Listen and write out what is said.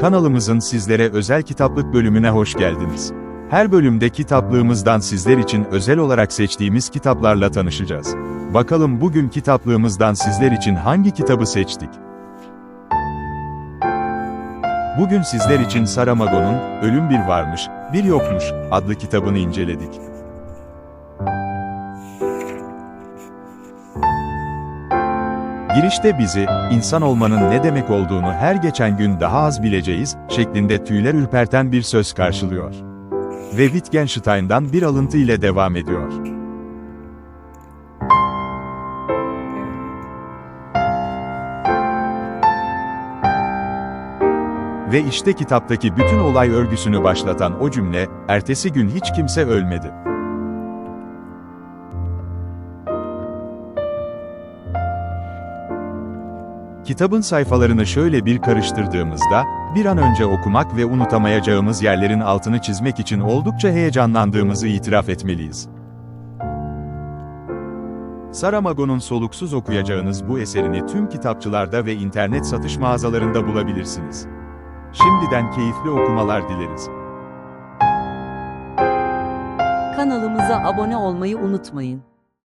Kanalımızın sizlere özel kitaplık bölümüne hoş geldiniz. Her bölümde kitaplığımızdan sizler için özel olarak seçtiğimiz kitaplarla tanışacağız. Bakalım bugün kitaplığımızdan sizler için hangi kitabı seçtik? Bugün sizler için Saramago'nun Ölüm Bir Varmış, Bir Yokmuş adlı kitabını inceledik. Girişte bizi, insan olmanın ne demek olduğunu her geçen gün daha az bileceğiz, şeklinde tüyler ürperten bir söz karşılıyor. Ve Wittgenstein'dan bir alıntı ile devam ediyor. Ve işte kitaptaki bütün olay örgüsünü başlatan o cümle, ertesi gün hiç kimse ölmedi. Kitabın sayfalarını şöyle bir karıştırdığımızda, bir an önce okumak ve unutamayacağımız yerlerin altını çizmek için oldukça heyecanlandığımızı itiraf etmeliyiz. Saramago'nun soluksuz okuyacağınız bu eserini tüm kitapçılarda ve internet satış mağazalarında bulabilirsiniz. Şimdiden keyifli okumalar dileriz. Kanalımıza abone olmayı unutmayın.